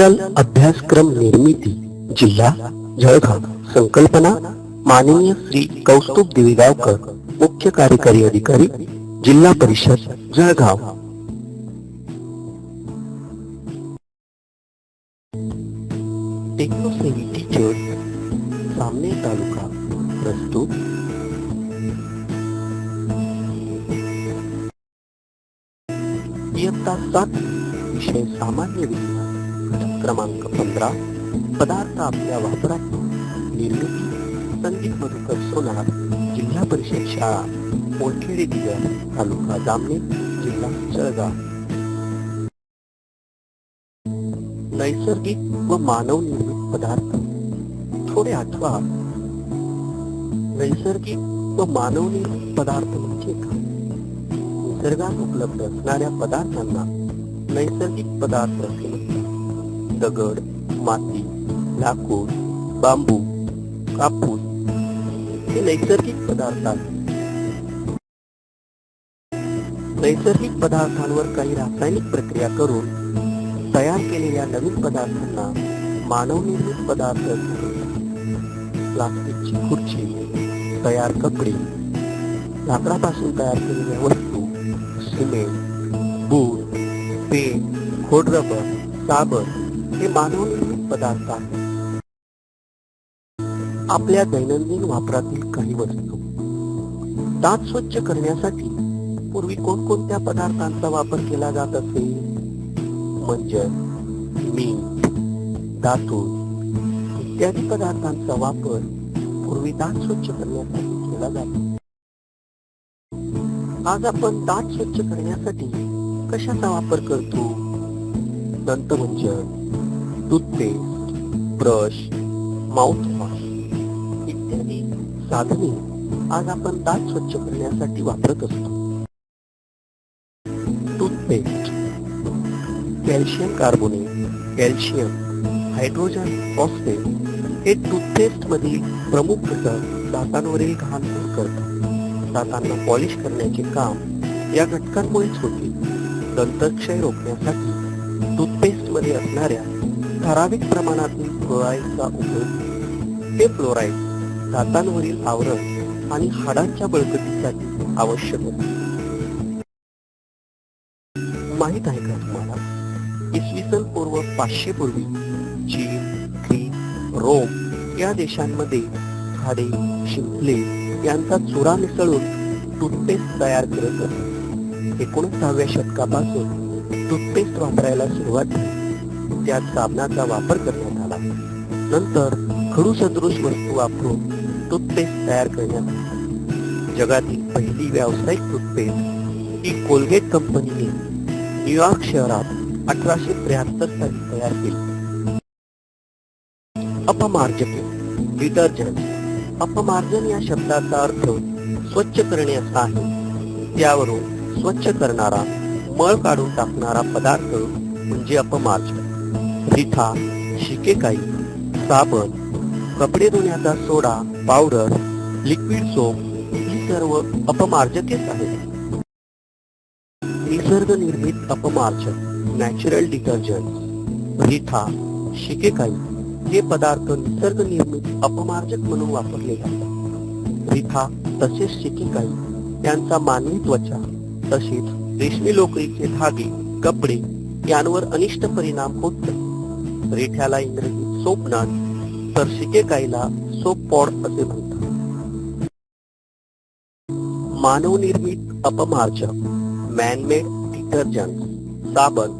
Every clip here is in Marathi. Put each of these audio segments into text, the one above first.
डिजिटल अभ्यासक्रम निर्मिती, जिल्हा जळगाव. संकल्पना, माननीय श्री कौस्तुभ दिवेगावकर, मुख्य कार्यकारी अधिकारी, जिल्हा परिषद, जळगाव. टेक्नो टीचर्स सामने तालुका, प्रस्तुत. इयत्ता सात, विषय सामान्य विज्ञान क्रमांक पंधरा. पदार्थ आपल्या वापरात निर्मिती संदीप मधुकर सोनार, जिल्हा परिषद शाळा मोरखेडे दिगर तालुका जामनेर जिल्हा जळगाव. नैसर्गिक व मानव निर्मित पदार्थ. थोडे आठवा. नैसर्गिक व मानव निर्मित पदार्थ म्हणजे काय? निसर्गात उपलब्ध असणाऱ्या पदार्थांना नैसर्गिक पदार्थ असे दगड माती लाकूड बांबू कापूस हे नैसर्गिक पदार्थ नैसर्गिक पदार्थांवर काही रासायनिक प्रक्रिया करून तयार केलेल्या नवीन पदार्थांना मानवनिर्मित पदार्थ प्लास्टिकची खुर्ची तयार कपडे लाकडापासून तयार केलेल्या वस्तू सिमेंट बूट पेन खोडरबर साबण हे मानवनिर्मित पदार्थ आहे. आपल्या दैनंदिन वापरातील काही वस्तू. दात स्वच्छ करण्यासाठी पूर्वी कोणकोणत्या पदार्थांचा वापर केला जात असे? म्हणजे मीठ दातून इत्यादी पदार्थांचा वापर पूर्वी दात स्वच्छ करण्यासाठी केला जातो. आज आपण दात स्वच्छ करण्यासाठी कशाचा वापर करतो? दंतमंजन टूथपेस्ट ब्रश माउथवॉश इत्यादी साधने आज आपण दात स्वच्छ करण्यासाठी वापरत असतो. Toothpaste calcium carbonate calcium hydrogen phosphate हे टूथपेस्ट मधील प्रमुख घटक दातांवरील घाण दूर करतात. दातांना पॉलिश करण्याचे काम या घटकांमुळेच होते. दंतक्षय रोखण्यासाठी टूथपेस्टमध्ये असणाऱ्या ठराविक प्रमाणातील फ्लोराईडचा उपयोग हे फ्लोराईड दातांवरील आवरण आणि हाडांच्या बळकटीसाठी आवश्यक होते. माहीत आहे का तुम्हाला? इसवी सन पूर्व पाचशे पूर्वी चीन ग्रीक रोम या देशांमध्ये झाडे शिंपले यांचा चुरा मिसळून टूथपेस्ट तयार करत असत एकोणीसाव्या शतकापासून टूथपेस्ट वापरायला सुरुवात झाली. त्यात साबणाचा वापर करण्यात आला. नंतर खडू सदृश वस्तू वापरून टूथपेस्ट तयार करण्यात आली. जगातील पहिली व्यावसायिक टूथपेस्ट ही कोलगेट कंपनीने न्यूयॉर्क शहरात अठराशे त्र्याहत्तर साली तयार केली. अपमार्जक डिटर्जंट. अपमार्जन या शब्दाचा अर्थ स्वच्छ करणे असा आहे. त्यावरून स्वच्छ करणारा मळ काढून टाकणारा पदार्थ म्हणजे अपमार्जन. रिठा शिकेकाई साबण कपडे धुण्याचा सोडा पावडर लिक्विड सोप ही सर्व अपमार्जकेच आहेत. निसर्ग निर्मित अपमार्जक नॅचरल डिटर्जंट रिठा शिकेकाई हे पदार्थ निसर्ग निर्मित अपमार्जक म्हणून वापरले जातात. रिठा तसेच शिकेकाई यांचा मानवी त्वचा तसेच रेशमी लोकरीचे धागे कपडे यांवर अनिष्ट परिणाम होत नाही. रेठ्याला इंग्रजीत सोप तर शिकेकाईला सोप पॉड असे म्हणतात. मानवनिर्मित अपमार्जक मॅनमेड डिटर्जंट साबण.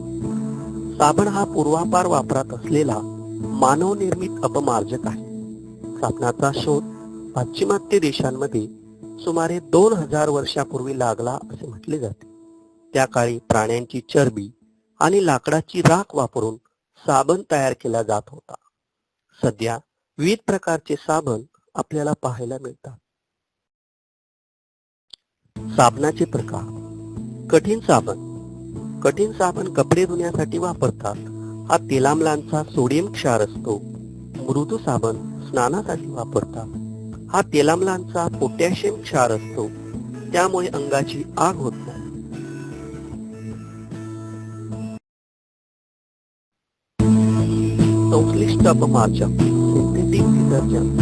साबण हा पूर्वापार वापरात असलेला मानवनिर्मित अपमार्जक आहे. साबणाचा शोध पाश्चिमात्य देशांमध्ये सुमारे दोन हजार वर्षापूर्वी लागला असे म्हटले जाते. त्या काळी प्राण्यांची चरबी आणि लाकडाची राख वापरून साबण तयार केला जात होता. सध्या विविध प्रकारचे साबण आपल्याला पाहायला मिळतात. साबणाचे प्रकार. कठीण साबण. कठीण साबण कपडे धुण्यासाठी वापरतात. हा तेलामलांचा सोडियम क्षार असतो. मृदू साबण स्नानासाठी वापरतात. हा तेलामलांचा पोटॅशियम क्षार असतो. त्यामुळे अंगाची आग होत नाही संश्लिष्ट अपमार्जक सिंथेटिक डिटर्जंट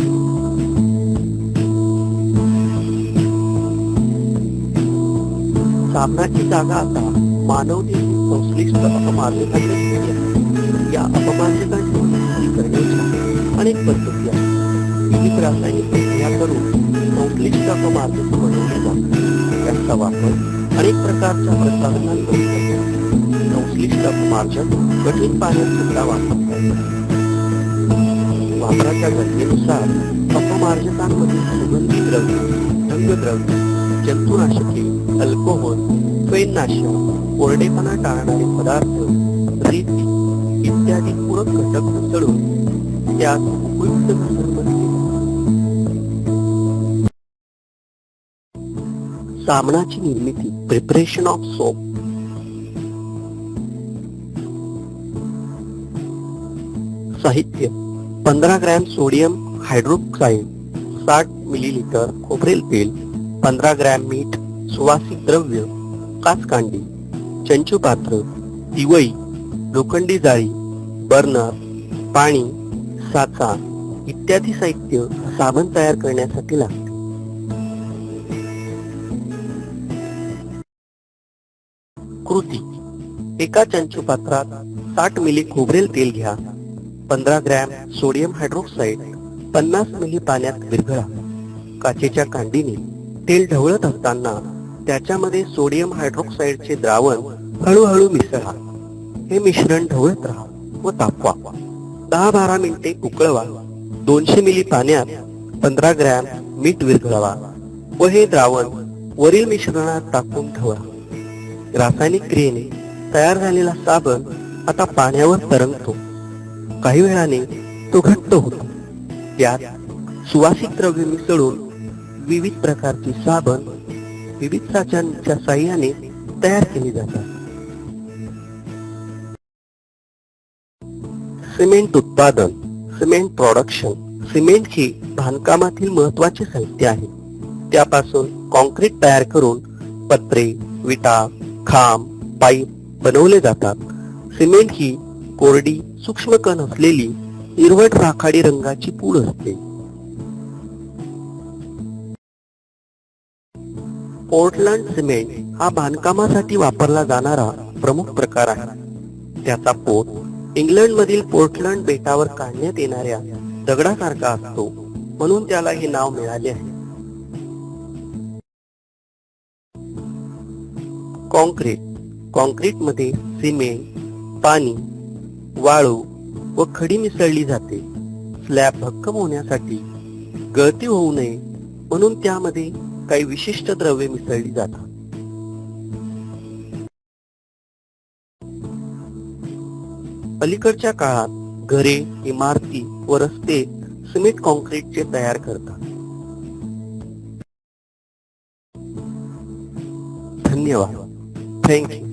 साबणाची जागा आता। मानवने संश्लिष्ट अपमार्जकांनी घेतली आहे. या अपमार्जकांची दुरुस्ती करण्याच्या अनेक पद्धती आहेत विविध रासायनिक प्रक्रिया करून संश्लिष्ट अपमार्जक बनवले जातात त्यांचा वापर अनेक प्रकारच्या प्रसाधनांमध्ये करतात संश्लिष्ट अपमार्जक कठीण पाण्यात सुद्धा वापरता येतात वापराच्या गरजेनुसार अपमार्जकांमधील सुगंधी द्रव्य रंगद्रव्य जंतुनाशके अल्कोहोल फेननाशक कोरडेपणा टाळणारे पदार्थ रेती इत्यादी पूरक घटक मिसळून त्यात उपयुक्त मिश्रण बनते. साबणाची निर्मिती प्रिपरेशन ऑफ सोप साहित्य. पंधरा ग्रॅम सोडियम हायड्रोक्साईड साठ मिलीलिटर खोबरेल तेल पंधरा ग्रॅम मीठ सुवासिक द्रव्य काचकांडी चंचू पात्र दिवई लोखंडी जाळी बर्नर पाणी साचा इत्यादी साहित्य साबण तयार करण्यासाठी लागते. कृती. एका चंचू पात्रात साठ मिली खोबरेल तेल घ्या. पंधरा ग्रॅम सोडियम हायड्रोक्साईड पन्नास मिली पाण्यात विरघळा. काचेच्या कांडीने तेल ढवळत असताना त्याच्यामध्ये सोडियम हायड्रोक्साईडचे द्रावण हळूहळू मिसळा. हे मिश्रण ढवळत राहा व तापवा. दहा बारा मिनिटे उकळवा. दोनशे मिली पाण्यात पंधरा ग्रॅम मीठ विरघळवा व हे द्रावण वरील मिश्रणात टाकून ठेवा. रासायनिक क्रियेने तयार झालेला साबण आता पाण्यावर तरंगतो. काही वेळाने तो घट्ट होतो. त्यात सुवासिक द्रव्य मिसळून विविध प्रकारची साबण विविध साच्यांच्या साह्याने तयार केली जातात. सिमेंट उत्पादन सिमेंट प्रोडक्शन सिमेंट ही बांधकामातील महत्त्वाचे साहित्य आहे. त्यापासून कॉन्क्रीट तयार करून पत्रे विटा खांब पाईप बनवले जातात. सिमेंट ही कोरडी सूक्ष्म कण असलेली हिरवट राखाडी रंगाची पूड असते. पोर्टलँड सिमेंट हा बांधकामासाठी वापरला जाणारा प्रमुख प्रकार आहे. त्याचा पोत इंग्लंड मधील पोर्टलँड बेटावर काढण्यात येणाऱ्या दगडासारखा असतो म्हणून त्याला हे नाव मिळाले आहे. कॉन्क्रीट. कॉन्क्रीटमध्ये सिमेंट पाणी वाळू व खडी मिसळली जाते. स्लॅब भक्कम होण्यासाठी गळती होऊ नये म्हणून त्यामध्ये काही विशिष्ट द्रव्ये मिसळली जातात. अलीकडच्या काळात घरे इमारती व रस्ते सिमेंट कॉन्क्रीटचे तयार करतात. धन्यवाद. थँक्यू